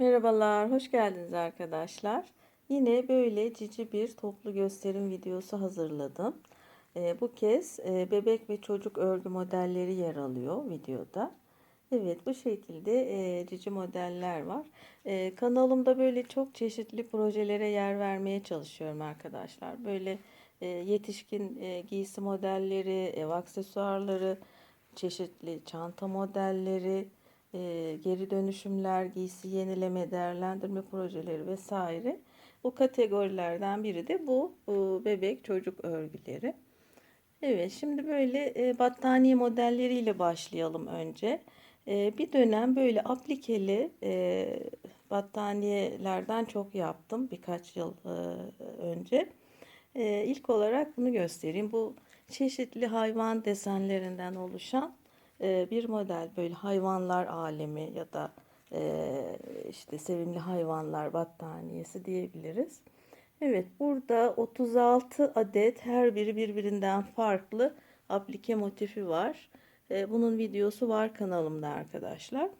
Merhabalar, hoş geldiniz arkadaşlar. Yine böyle cici bir toplu gösterim videosu hazırladım. Ee, bu kez e, bebek ve çocuk örgü modelleri yer alıyor videoda. Evet, bu şekilde e, cici modeller var. E, kanalımda böyle çok çeşitli projelere yer vermeye çalışıyorum arkadaşlar. Böyle e, yetişkin e, giysi modelleri, ev aksesuarları, çeşitli çanta modelleri, e, geri dönüşümler, giysi yenileme, değerlendirme projeleri vesaire. Bu kategorilerden biri de bu e, bebek çocuk örgüleri. Evet, şimdi böyle e, battaniye modelleriyle başlayalım önce. E, bir dönem böyle aplikeli e, battaniyelerden çok yaptım birkaç yıl e, önce. E, ilk olarak bunu göstereyim. Bu çeşitli hayvan desenlerinden oluşan e, bir model. Böyle hayvanlar alemi ya da e, işte sevimli hayvanlar battaniyesi diyebiliriz. Evet, burada 36 adet her biri birbirinden farklı aplike motifi var. E, bunun videosu var kanalımda arkadaşlar.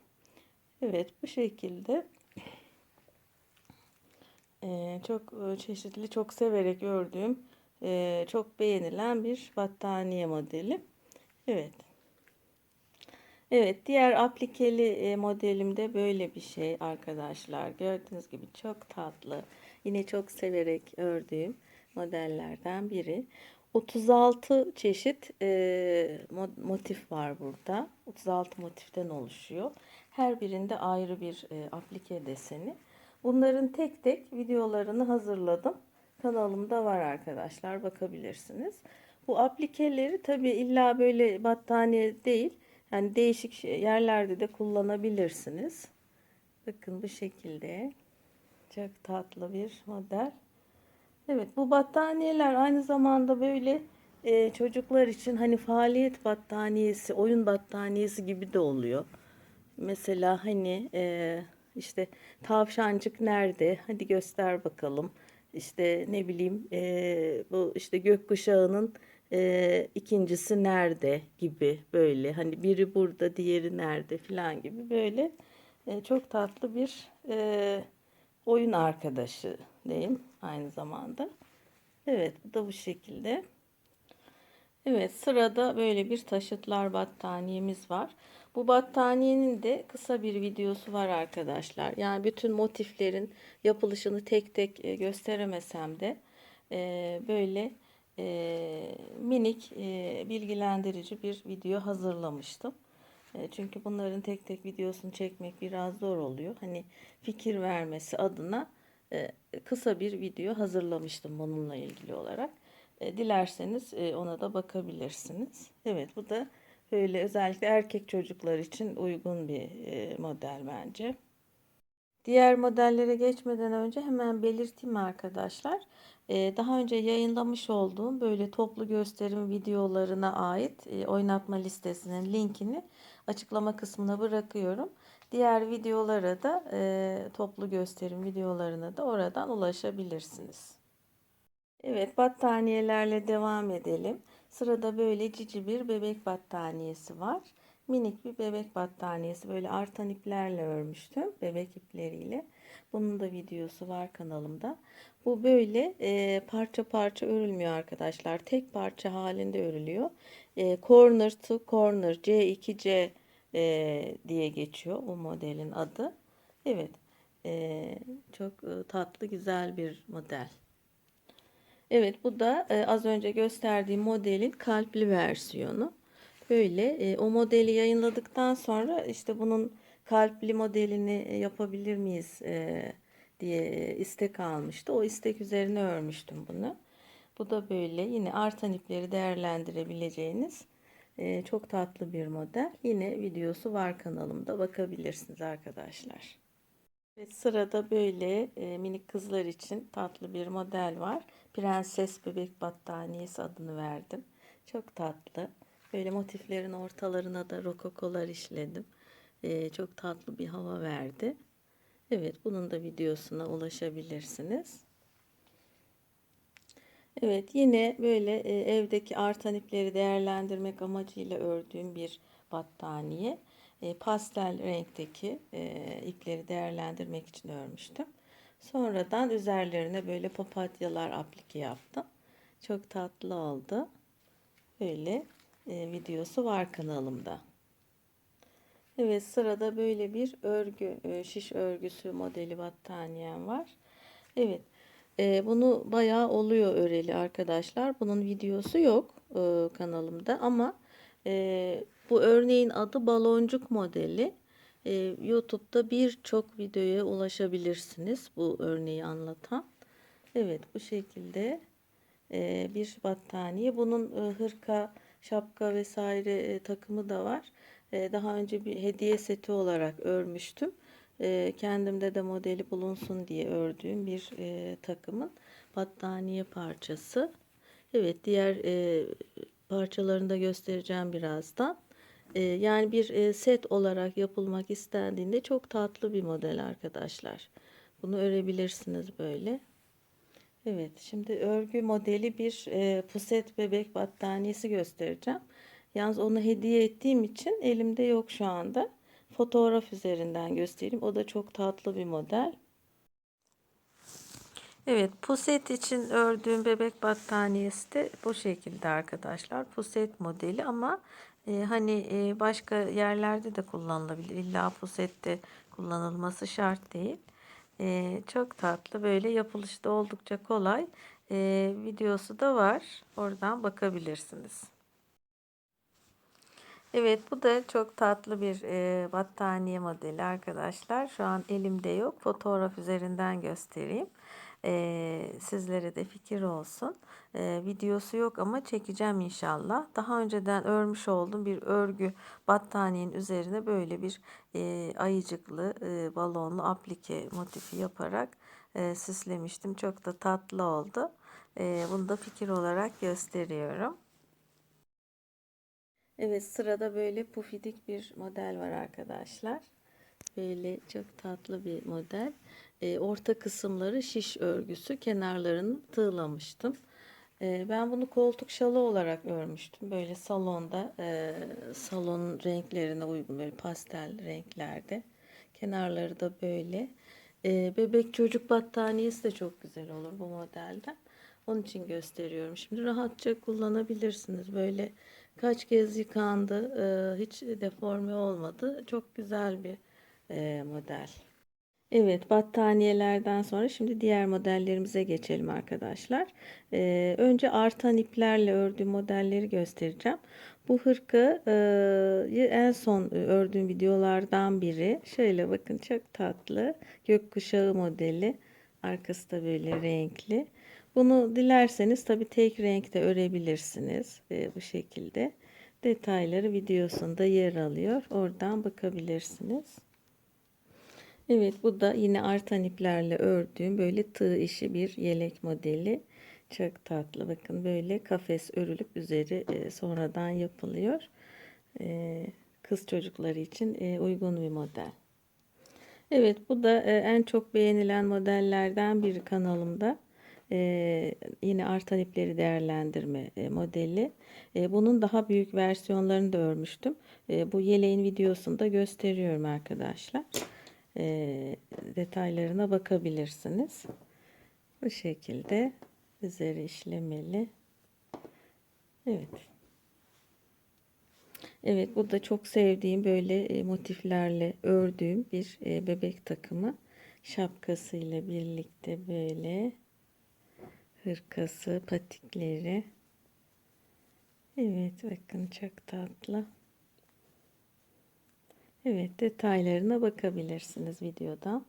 Evet, bu şekilde e, çok e, çeşitli, çok severek ördüğüm, e, çok beğenilen bir battaniye modeli. Evet. Evet, diğer aplikeli e, modelimde böyle bir şey arkadaşlar. Gördüğünüz gibi çok tatlı. Yine çok severek ördüğüm modellerden biri. 36 çeşit e, motif var burada. 36 motiften oluşuyor. Her birinde ayrı bir e, aplike deseni. Bunların tek tek videolarını hazırladım. Kanalımda var arkadaşlar bakabilirsiniz. Bu aplikeleri tabi illa böyle battaniye değil. Yani değişik yerlerde de kullanabilirsiniz. Bakın bu şekilde. Çok tatlı bir model. Evet bu battaniyeler aynı zamanda böyle e, çocuklar için hani faaliyet battaniyesi, oyun battaniyesi gibi de oluyor. Mesela hani e, işte tavşancık nerede? Hadi göster bakalım. İşte ne bileyim e, bu işte gökkuşağının e, ikincisi nerede gibi böyle hani biri burada diğeri nerede filan gibi böyle e, çok tatlı bir e, oyun arkadaşı diyeyim aynı zamanda. Evet bu da bu şekilde. Evet sırada böyle bir taşıtlar battaniyemiz var. Bu battaniyenin de kısa bir videosu var arkadaşlar. Yani bütün motiflerin yapılışını tek tek gösteremesem de böyle e, minik bilgilendirici bir video hazırlamıştım. Çünkü bunların tek tek videosunu çekmek biraz zor oluyor. Hani fikir vermesi adına kısa bir video hazırlamıştım bununla ilgili olarak. Dilerseniz ona da bakabilirsiniz. Evet bu da Böyle özellikle erkek çocuklar için uygun bir e, model bence. Diğer modellere geçmeden önce hemen belirteyim arkadaşlar. Daha önce yayınlamış olduğum böyle toplu gösterim videolarına ait oynatma listesinin linkini açıklama kısmına bırakıyorum. Diğer videolara da toplu gösterim videolarına da oradan ulaşabilirsiniz. Evet battaniyelerle devam edelim. Sırada böyle cici bir bebek battaniyesi var. Minik bir bebek battaniyesi. Böyle artan iplerle örmüştüm. Bebek ipleriyle. Bunun da videosu var kanalımda. Bu böyle e, parça parça örülmüyor arkadaşlar. Tek parça halinde örülüyor. E, corner to corner C2C e, diye geçiyor bu modelin adı. Evet. E, çok e, tatlı güzel bir model. Evet bu da e, az önce gösterdiğim modelin kalpli versiyonu. Böyle e, o modeli yayınladıktan sonra işte bunun kalpli modelini e, yapabilir miyiz e, diye istek almıştı. O istek üzerine örmüştüm bunu. Bu da böyle yine artan ipleri değerlendirebileceğiniz e, çok tatlı bir model. Yine videosu var kanalımda bakabilirsiniz arkadaşlar. Ve sırada böyle e, minik kızlar için tatlı bir model var. Prenses Bebek Battaniyesi adını verdim. Çok tatlı. Böyle motiflerin ortalarına da rokokolar işledim. E, çok tatlı bir hava verdi. Evet bunun da videosuna ulaşabilirsiniz. Evet yine böyle e, evdeki artan ipleri değerlendirmek amacıyla ördüğüm bir battaniye. e, pastel renkteki e, ipleri değerlendirmek için örmüştüm. Sonradan üzerlerine böyle papatyalar aplike yaptım. Çok tatlı oldu. Böyle videosu var kanalımda. Evet sırada böyle bir örgü, e, şiş örgüsü modeli battaniyem var. Evet e, bunu bayağı oluyor öreli arkadaşlar. Bunun videosu yok e, kanalımda ama bu örneğin adı baloncuk modeli. YouTube'da birçok videoya ulaşabilirsiniz bu örneği anlatan. Evet bu şekilde bir battaniye. Bunun hırka, şapka vesaire takımı da var. E, daha önce bir hediye seti olarak örmüştüm. E, kendimde de modeli bulunsun diye ördüğüm bir e, takımın battaniye parçası. Evet diğer e, parçalarını da göstereceğim birazdan. E, yani bir e, set olarak yapılmak istendiğinde çok tatlı bir model arkadaşlar. Bunu örebilirsiniz böyle. Evet, şimdi örgü modeli bir e, puset bebek battaniyesi göstereceğim. Yalnız onu hediye ettiğim için elimde yok şu anda. Fotoğraf üzerinden göstereyim. O da çok tatlı bir model. Evet, puset için ördüğüm bebek battaniyesi de bu şekilde arkadaşlar. Puset modeli ama e, hani e, başka yerlerde de kullanılabilir. İlla pusette kullanılması şart değil. Ee, çok tatlı böyle yapılışı da oldukça kolay. Ee, videosu da var. Oradan bakabilirsiniz. Evet bu da çok tatlı bir e, battaniye modeli arkadaşlar. Şu an elimde yok. Fotoğraf üzerinden göstereyim. E, sizlere de fikir olsun. E, videosu yok ama çekeceğim inşallah. Daha önceden örmüş olduğum bir örgü battaniyenin üzerine böyle bir e, ayıcıklı e, balonlu aplike motifi yaparak e, süslemiştim. Çok da tatlı oldu. E, bunu da fikir olarak gösteriyorum. Evet sırada böyle pufidik bir model var arkadaşlar. Böyle çok tatlı bir model. E, orta kısımları şiş örgüsü, kenarlarını tığlamıştım. E, ben bunu koltuk şalı olarak örmüştüm. Böyle salonda, e, salon renklerine uygun böyle pastel renklerde. Kenarları da böyle. E, bebek çocuk battaniyesi de çok güzel olur bu modelden. Onun için gösteriyorum. Şimdi rahatça kullanabilirsiniz. Böyle kaç kez yıkandı, e, hiç deforme olmadı. Çok güzel bir e, model. Evet battaniyelerden sonra şimdi diğer modellerimize geçelim arkadaşlar. Ee, önce artan iplerle ördüğüm modelleri göstereceğim. Bu hırkayı en son ördüğüm videolardan biri. Şöyle bakın çok tatlı gökkuşağı modeli. Arkası da böyle renkli. Bunu dilerseniz tabi tek renkte örebilirsiniz ee, bu şekilde. Detayları videosunda yer alıyor. Oradan bakabilirsiniz. Evet bu da yine artan iplerle ördüğüm böyle tığ işi bir yelek modeli. Çok tatlı. Bakın böyle kafes örülüp üzeri e, sonradan yapılıyor. E, kız çocukları için e, uygun bir model. Evet bu da e, en çok beğenilen modellerden biri kanalımda. E, yine artan ipleri değerlendirme e, modeli. Bunun daha büyük versiyonlarını da örmüştüm. Bu yeleğin videosunda gösteriyorum arkadaşlar detaylarına bakabilirsiniz. Bu şekilde üzeri işlemeli. Evet. Evet bu da çok sevdiğim böyle e, motiflerle ördüğüm bir e, bebek takımı. Şapkasıyla birlikte böyle hırkası, patikleri. Evet bakın çok tatlı. Evet detaylarına bakabilirsiniz videoda.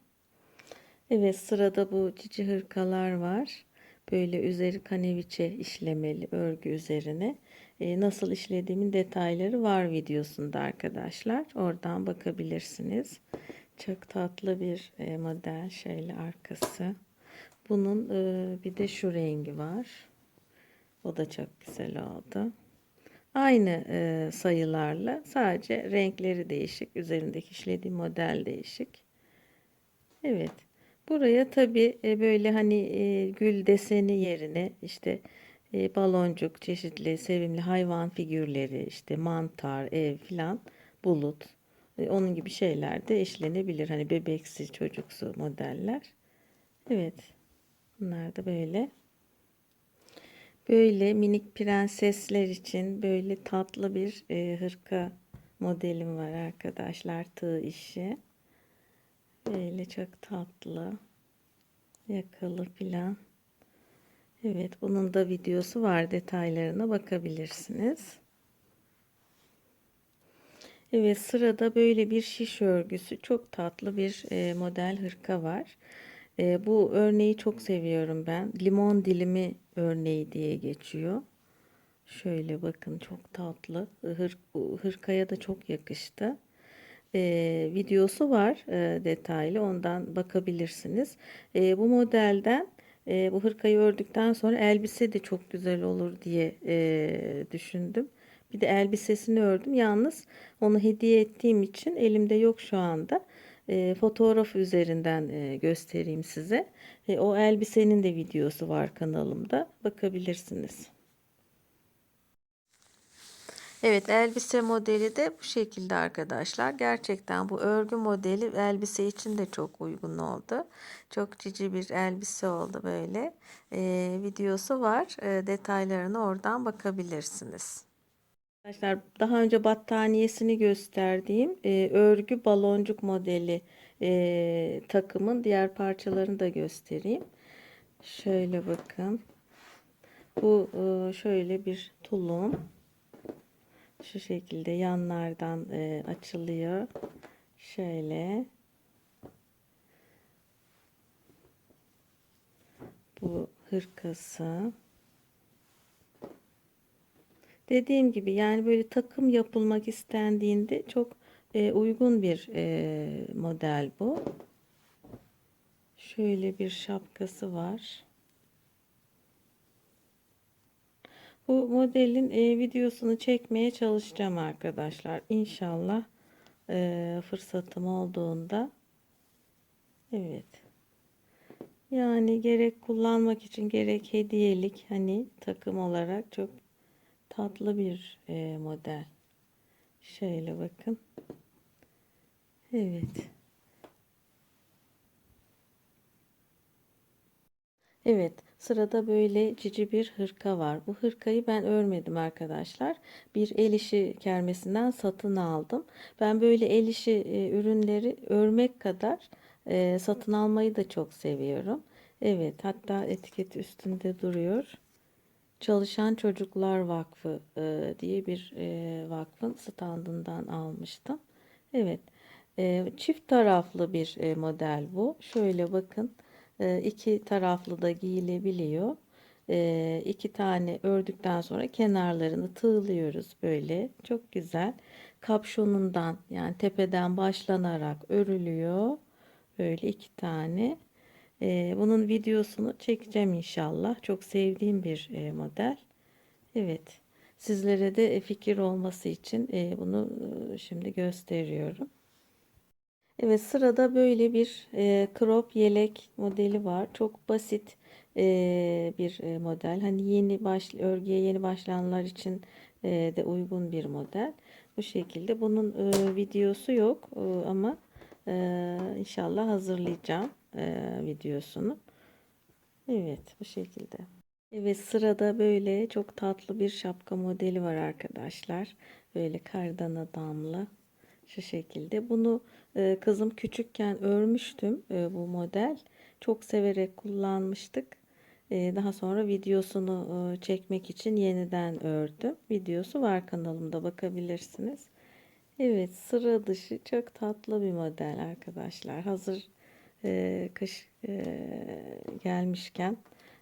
Evet sırada bu cici hırkalar var. Böyle üzeri kaneviçe işlemeli örgü üzerine. Ee, nasıl işlediğimin detayları var videosunda arkadaşlar. Oradan bakabilirsiniz. Çok tatlı bir e, model şöyle arkası. Bunun e, bir de şu rengi var. O da çok güzel oldu. Aynı e, sayılarla sadece renkleri değişik. Üzerindeki işlediği model değişik. Evet. Buraya tabi e, böyle hani e, gül deseni yerine işte e, baloncuk, çeşitli sevimli hayvan figürleri, işte mantar, ev filan, bulut E, onun gibi şeyler de eşlenebilir. Hani bebeksi, çocuksu modeller. Evet. Bunlar da böyle. Böyle minik prensesler için böyle tatlı bir e, hırka modelim var arkadaşlar. Tığ işi. Böyle çok tatlı. Yakalı plan. Evet bunun da videosu var. Detaylarına bakabilirsiniz. Evet sırada böyle bir şiş örgüsü. Çok tatlı bir e, model hırka var. E, bu örneği çok seviyorum ben. Limon dilimi örneği diye geçiyor. Şöyle bakın çok tatlı. Hır, hırkaya da çok yakıştı. E, videosu var e, detaylı. Ondan bakabilirsiniz. E, bu modelden e, bu hırkayı ördükten sonra elbise de çok güzel olur diye e, düşündüm. Bir de elbisesini ördüm. Yalnız onu hediye ettiğim için elimde yok şu anda. E, fotoğraf üzerinden e, göstereyim size. E, o elbisenin de videosu var kanalımda. Bakabilirsiniz. Evet elbise modeli de bu şekilde arkadaşlar. Gerçekten bu örgü modeli elbise için de çok uygun oldu. Çok cici bir elbise oldu böyle. Ee, videosu var. Ee, detaylarını oradan bakabilirsiniz. Arkadaşlar daha önce battaniyesini gösterdiğim e, örgü baloncuk modeli e, takımın diğer parçalarını da göstereyim. Şöyle bakın. Bu e, şöyle bir tulum şu şekilde yanlardan e, açılıyor. Şöyle. Bu hırkası. Dediğim gibi yani böyle takım yapılmak istendiğinde çok e, uygun bir e, model bu. Şöyle bir şapkası var. Bu modelin e, videosunu çekmeye çalışacağım arkadaşlar. İnşallah e, fırsatım olduğunda. Evet. Yani gerek kullanmak için gerek hediyelik hani takım olarak çok tatlı bir e, model. Şöyle bakın. Evet. Evet, sırada böyle cici bir hırka var. Bu hırkayı ben örmedim arkadaşlar. Bir el işi kermesinden satın aldım. Ben böyle el işi e, ürünleri örmek kadar e, satın almayı da çok seviyorum. Evet, hatta etiket üstünde duruyor. Çalışan Çocuklar Vakfı e, diye bir vakfın standından almıştım. Evet, çift taraflı bir model bu. Şöyle bakın. E, iki taraflı da giyilebiliyor. E, iki tane ördükten sonra kenarlarını tığlıyoruz böyle. Çok güzel. Kapşonundan yani tepeden başlanarak örülüyor. Böyle iki tane. E, bunun videosunu çekeceğim inşallah. Çok sevdiğim bir model. Evet. Sizlere de fikir olması için bunu şimdi gösteriyorum. Evet sırada böyle bir e, crop yelek modeli var. Çok basit e, bir e, model. Hani yeni baş örgüye yeni başlayanlar için e, de uygun bir model. Bu şekilde. Bunun e, videosu yok e, ama e, inşallah hazırlayacağım e, videosunu. Evet bu şekilde. Evet sırada böyle çok tatlı bir şapka modeli var arkadaşlar. Böyle kardan adamlı. Şu şekilde. Bunu e, kızım küçükken örmüştüm e, bu model. Çok severek kullanmıştık. E, daha sonra videosunu e, çekmek için yeniden ördüm. Videosu var kanalımda bakabilirsiniz. Evet sıra dışı çok tatlı bir model arkadaşlar. Hazır e, kış e, gelmişken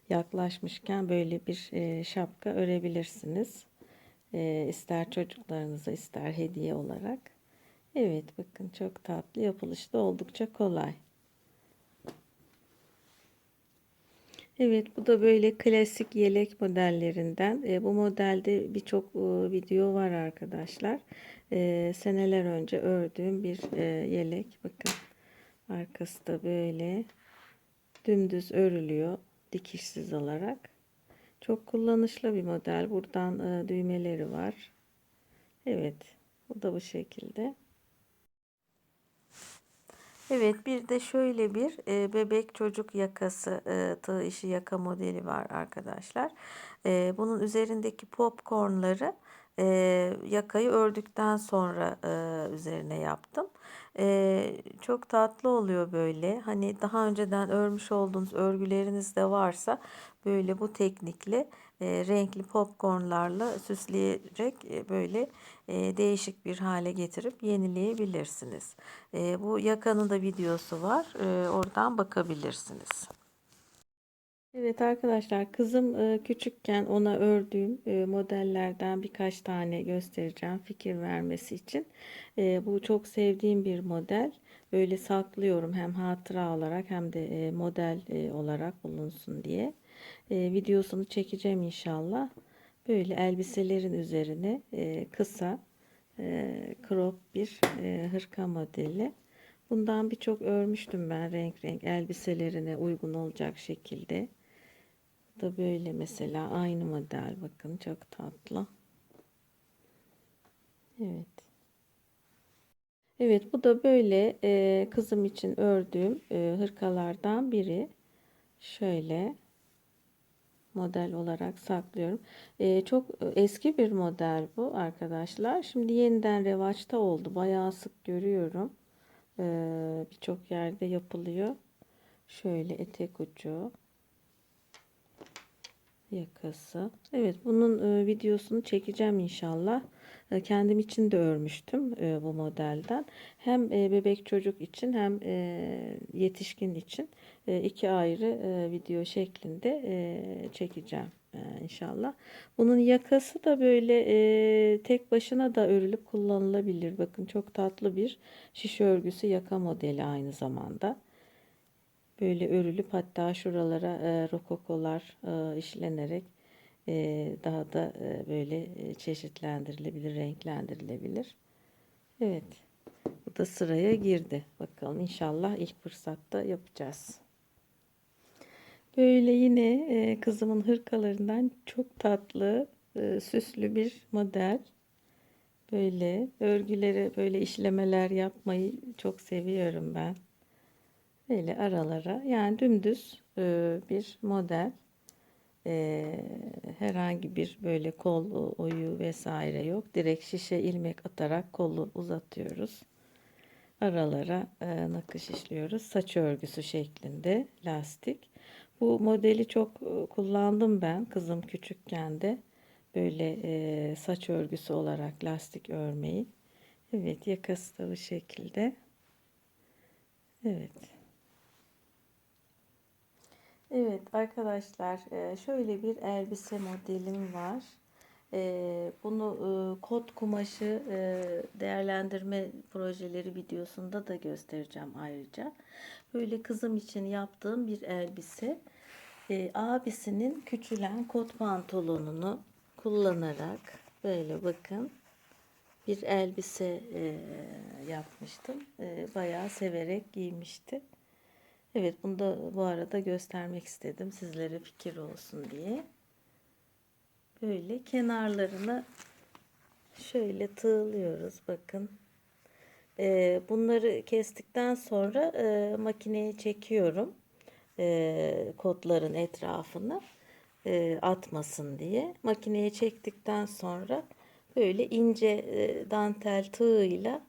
yaklaşmışken böyle bir e, şapka örebilirsiniz. E, ister çocuklarınıza ister hediye olarak. Evet bakın çok tatlı yapılışı da oldukça kolay. Evet bu da böyle klasik yelek modellerinden. E, bu modelde birçok e, video var arkadaşlar. E, seneler önce ördüğüm bir e, yelek. Bakın arkası da böyle dümdüz örülüyor dikişsiz olarak. Çok kullanışlı bir model. Buradan e, düğmeleri var. Evet bu da bu şekilde. Evet bir de şöyle bir e, bebek çocuk yakası e, tığ işi yaka modeli var arkadaşlar. E, bunun üzerindeki popcornları e, yakayı ördükten sonra e, üzerine yaptım. E, çok tatlı oluyor böyle. Hani daha önceden örmüş olduğunuz örgüleriniz de varsa böyle bu teknikle e, renkli popcornlarla süsleyerek e, böyle e, değişik bir hale getirip yenileyebilirsiniz. E, bu yakanın da videosu var. E, oradan bakabilirsiniz. Evet arkadaşlar kızım e, küçükken ona ördüğüm e, modellerden birkaç tane göstereceğim fikir vermesi için. E, bu çok sevdiğim bir model. Böyle saklıyorum hem hatıra olarak hem de model olarak bulunsun diye. Videosunu çekeceğim inşallah. Böyle elbiselerin üzerine kısa crop bir hırka modeli. Bundan birçok örmüştüm ben renk renk elbiselerine uygun olacak şekilde da böyle mesela aynı model bakın çok tatlı. Evet. Evet bu da böyle e, kızım için ördüğüm e, hırkalardan biri. Şöyle model olarak saklıyorum. E, çok eski bir model bu arkadaşlar. Şimdi yeniden revaçta oldu. Bayağı sık görüyorum. E, Birçok yerde yapılıyor. Şöyle etek ucu yakası. Evet bunun e, videosunu çekeceğim inşallah. E, kendim için de örmüştüm e, bu modelden. Hem e, bebek çocuk için hem yetişkin için iki ayrı video şeklinde çekeceğim inşallah. Bunun yakası da böyle tek başına da örülüp kullanılabilir. Bakın çok tatlı bir şiş örgüsü yaka modeli aynı zamanda böyle örülüp hatta şuralara e, rokokolar e, işlenerek daha da böyle çeşitlendirilebilir, renklendirilebilir. Evet. Bu da sıraya girdi. Bakalım inşallah ilk fırsatta yapacağız. Böyle yine kızımın hırkalarından çok tatlı, süslü bir model. Böyle örgülere böyle işlemeler yapmayı çok seviyorum ben. Böyle aralara yani dümdüz bir model. E, herhangi bir böyle kol oyu vesaire yok. Direkt şişe ilmek atarak kolu uzatıyoruz. Aralara e, nakış işliyoruz. Saç örgüsü şeklinde lastik. Bu modeli çok kullandım ben kızım küçükken de. Böyle saç örgüsü olarak lastik örmeyi. Evet yakası da bu şekilde. Evet. Evet arkadaşlar e, şöyle bir elbise modelim var. E, bunu e, kot kumaşı değerlendirme projeleri videosunda da göstereceğim ayrıca. Böyle kızım için yaptığım bir elbise. Abisinin küçülen kot pantolonunu kullanarak böyle bakın bir elbise yapmıştım. Bayağı severek giymişti. Evet bunu da bu arada göstermek istedim sizlere fikir olsun diye. Böyle kenarlarını şöyle tığlıyoruz bakın. Ee, bunları kestikten sonra e, makineye çekiyorum. E, kotların etrafını e, atmasın diye. Makineye çektikten sonra böyle ince e, dantel tığıyla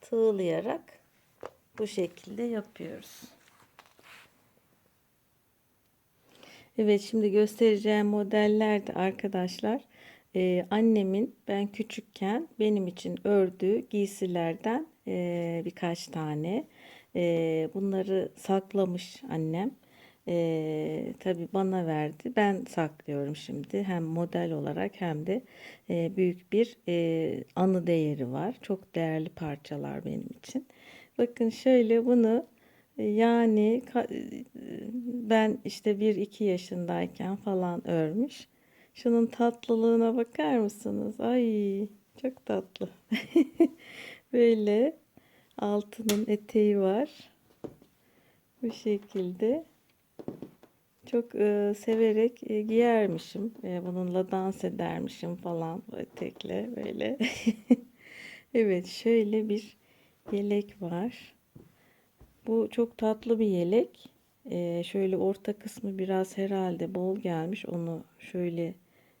tığlayarak bu şekilde yapıyoruz. Evet şimdi göstereceğim modeller de arkadaşlar e, annemin ben küçükken benim için ördüğü giysilerden e, birkaç tane. E, bunları saklamış annem. E, tabii bana verdi. Ben saklıyorum şimdi. Hem model olarak hem de e, büyük bir e, anı değeri var. Çok değerli parçalar benim için. Bakın şöyle bunu yani ben işte 1-2 yaşındayken falan örmüş. Şunun tatlılığına bakar mısınız? Ay çok tatlı. Böyle altının eteği var. Bu şekilde. Çok e, severek e, giyermişim. E, bununla dans edermişim falan bu etekle böyle. evet şöyle bir yelek var. Bu çok tatlı bir yelek. Ee, şöyle orta kısmı biraz herhalde bol gelmiş. Onu şöyle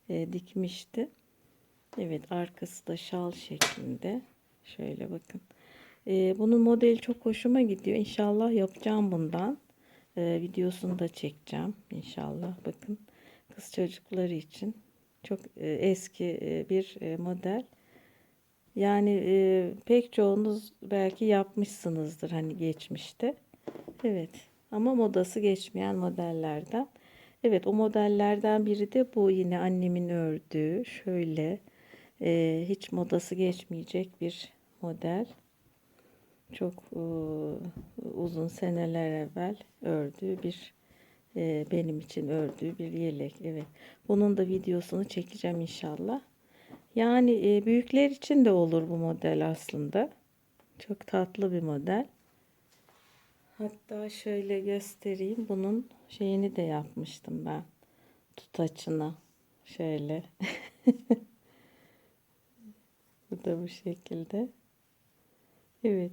e, dikmişti. Evet arkası da şal şeklinde. Şöyle bakın. Ee, bunun modeli çok hoşuma gidiyor. İnşallah yapacağım bundan. Ee, videosunu da çekeceğim. İnşallah bakın. Kız çocukları için çok e, eski e, bir model. Yani pek çoğunuz belki yapmışsınızdır hani geçmişte. Evet ama modası geçmeyen modellerden. Evet o modellerden biri de bu yine annemin ördüğü şöyle e, hiç modası geçmeyecek bir model. Çok e, uzun seneler evvel ördüğü bir e, benim için ördüğü bir yelek. Evet bunun da videosunu çekeceğim inşallah. Yani e, büyükler için de olur bu model aslında. Çok tatlı bir model. Hatta şöyle göstereyim. Bunun şeyini de yapmıştım ben. Tutaçına. Şöyle. bu da bu şekilde. Evet.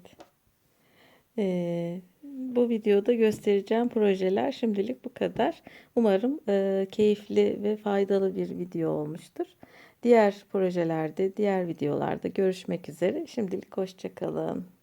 Ee, bu videoda göstereceğim projeler şimdilik bu kadar. Umarım e, keyifli ve faydalı bir video olmuştur. Diğer projelerde, diğer videolarda görüşmek üzere. Şimdilik hoşçakalın.